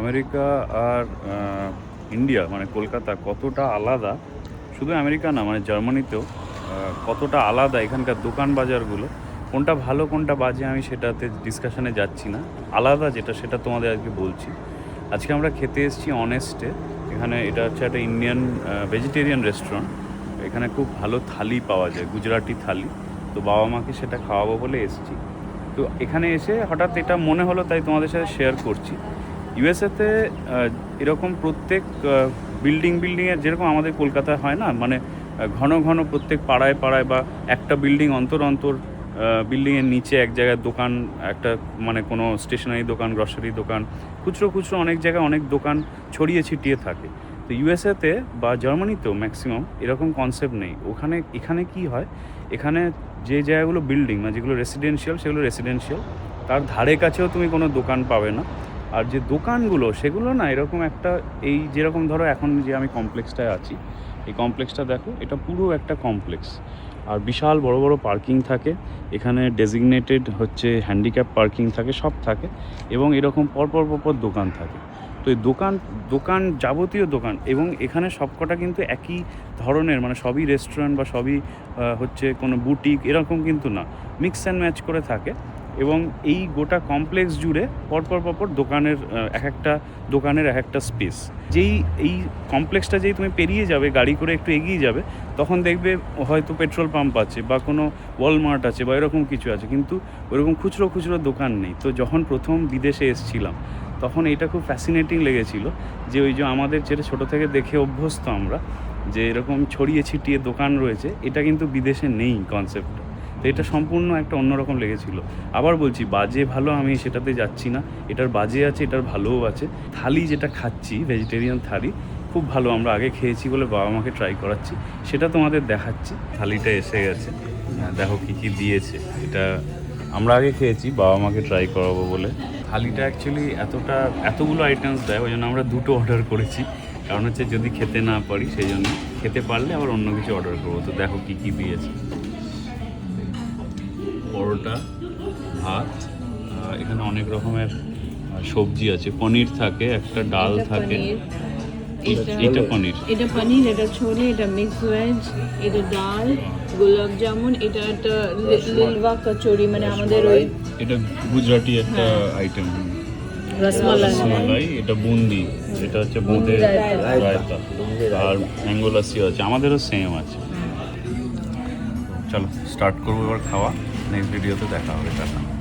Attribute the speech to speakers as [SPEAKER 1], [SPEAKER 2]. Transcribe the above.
[SPEAKER 1] America আর India মানে কলকাতা কতটা আলাদা? শুধু আমেরিকা না মানে জার্মানিতেও কতটা আলাদা এখানকার দোকান বাজারগুলো? কোনটা ভালো, কোনটা বাজে আমি সেটাতে ডিসকাশনে যাচ্ছি না। আলাদা যেটা, সেটা তোমাদের আজকে বলছি। আজকে আমরা খেতে এসেছি অনেস্টে এখানে এটা হচ্ছে একটা ইন্ডিয়ান ভেজিটেরিয়ান রেস্টুরেন্ট এখানে খুব ভালো থালি পাওয়া যায়, গুজরাটি থালি। তো বাবা মাকে সেটা খাওয়াবো বলে এসেছি। তো এখানে এসে হঠাৎ এটা মনে হলো, তাই তোমাদের সাথে শেয়ার করছি। ইউএসএতে এরকম প্রত্যেক বিল্ডিং বিল্ডিংয়ে যেরকম আমাদের কলকাতায় হয় না মানে ঘন ঘন প্রত্যেক পাড়ায় পাড়ায় বা একটা বিল্ডিং অন্তর অন্তর বিল্ডিংয়ের নিচে এক জায়গায় দোকান, একটা মানে কোনো স্টেশনারি দোকান গ্রসারি দোকান, খুচরো খুচরো অনেক জায়গায় অনেক দোকান ছড়িয়ে ছিটিয়ে থাকে। তো ইউএসএতে বা জার্মানিতেও ম্যাক্সিমাম এরকম কনসেপ্ট নেই। ওখানে, এখানে কি হয়? এখানে যে জায়গাগুলো বিল্ডিং মানে যেগুলো রেসিডেন্সিয়াল সেগুলো রেসিডেন্সিয়াল তার ধারে কাছেও তুমি কোনো দোকান পাবে না। আর যে দোকানগুলো, সেগুলো না এরকম একটা, এই যেরকম ধরো এখন যে আমি কমপ্লেক্সটায় আছি, এই কমপ্লেক্সটা দেখো, এটা পুরো একটা কমপ্লেক্স। আর বিশাল বড় বড় পার্কিং থাকে, এখানে ডেজিগনেটেড হচ্ছে হ্যান্ডিক্যাপ পার্কিং থাকে, সব থাকে, এবং এরকম পরপর পরপর দোকান থাকে। তো এই দোকান দোকান যাবতীয় দোকান, এবং এখানে সবকটা কিন্তু একই ধরনের মানে সবই রেস্টুরেন্ট বা সবই হচ্ছে কোনো বুটিক, এরকম কিন্তু না। মিক্স অ্যান্ড ম্যাচ করে থাকে এবং এই গোটা কমপ্লেক্স জুড়ে পরপর পরপর দোকানের এক একটা দোকানের এক একটা স্পেস যেই এই কমপ্লেক্সটা যেই তুমি পেরিয়ে যাবে, গাড়ি করে একটু এগিয়ে যাবে, তখন দেখবে হয়তো পেট্রোল পাম্প আছে বা কোনো ওয়ালমার্ট আছে বা এরকম কিছু আছে, কিন্তু ওরকম খুচরো খুচরো দোকান নেই। তো যখন প্রথম বিদেশে এসেছিলাম, তখন এটা খুব ফ্যাসিনেটিং লেগেছিল যে ওই যে আমাদের যেটা ছোটো থেকে দেখে অভ্যস্ত আমরা, যে এরকম ছড়িয়ে ছিটিয়ে দোকান রয়েছে, এটা কিন্তু বিদেশে নেই কনসেপ্টটা তো এটা সম্পূর্ণ একটা অন্যরকম লেগেছিল। আবার বলছি বাজে ভালো আমি সেটাতে যাচ্ছি না। এটার বাজে আছে এটার ভালোও আছে। থালি যেটা খাচ্ছি ভেজিটেরিয়ান থালি খুব ভালো। আমরা আগে খেয়েছি বলে বাবা মাকে ট্রাই করাচ্ছি। সেটা তোমাদের দেখাচ্ছি। থালিটা এসে গেছে। হ্যাঁ, দেখো কী কী দিয়েছে। এটা আমরা আগে খেয়েছি বাবা মাকে ট্রাই করাবো বলে। থালিটা অ্যাকচুয়ালি এতটা এতগুলো আইটেমস দেয় ওই জন্য আমরা দুটো অর্ডার করেছি। কারণ হচ্ছে যদি খেতে না পারি সেই জন্য। খেতে পারলে আবার অন্য কিছু অর্ডার করব। তো দেখো কী কী দিয়েছে। পরোটা ভাত এখানে অনেক রকমের সবজি আছে। পনির থাকে একটা ডাল থাকে। এটা পনির।
[SPEAKER 2] এটা পনির এটা ছোলে এটা মিক্স ভেজ এটা ডাল গোলাপ জামুন এটা একটা লিলওয়া কচুরি মানে আমাদের ওই
[SPEAKER 1] এটা গুজরাটি একটা আইটেম
[SPEAKER 2] রসমালাই
[SPEAKER 1] রসমালাই এটা বুন্দি। এটা হচ্ছে বোঁদের। রায়তা। আর ম্যাঙ্গো লাসি আছে। আমাদেরও সেম আছে। চলো স্টার্ট করব এবার খাওয়া। নেক্সট ভিডিওতে দেখা হবে টাটা।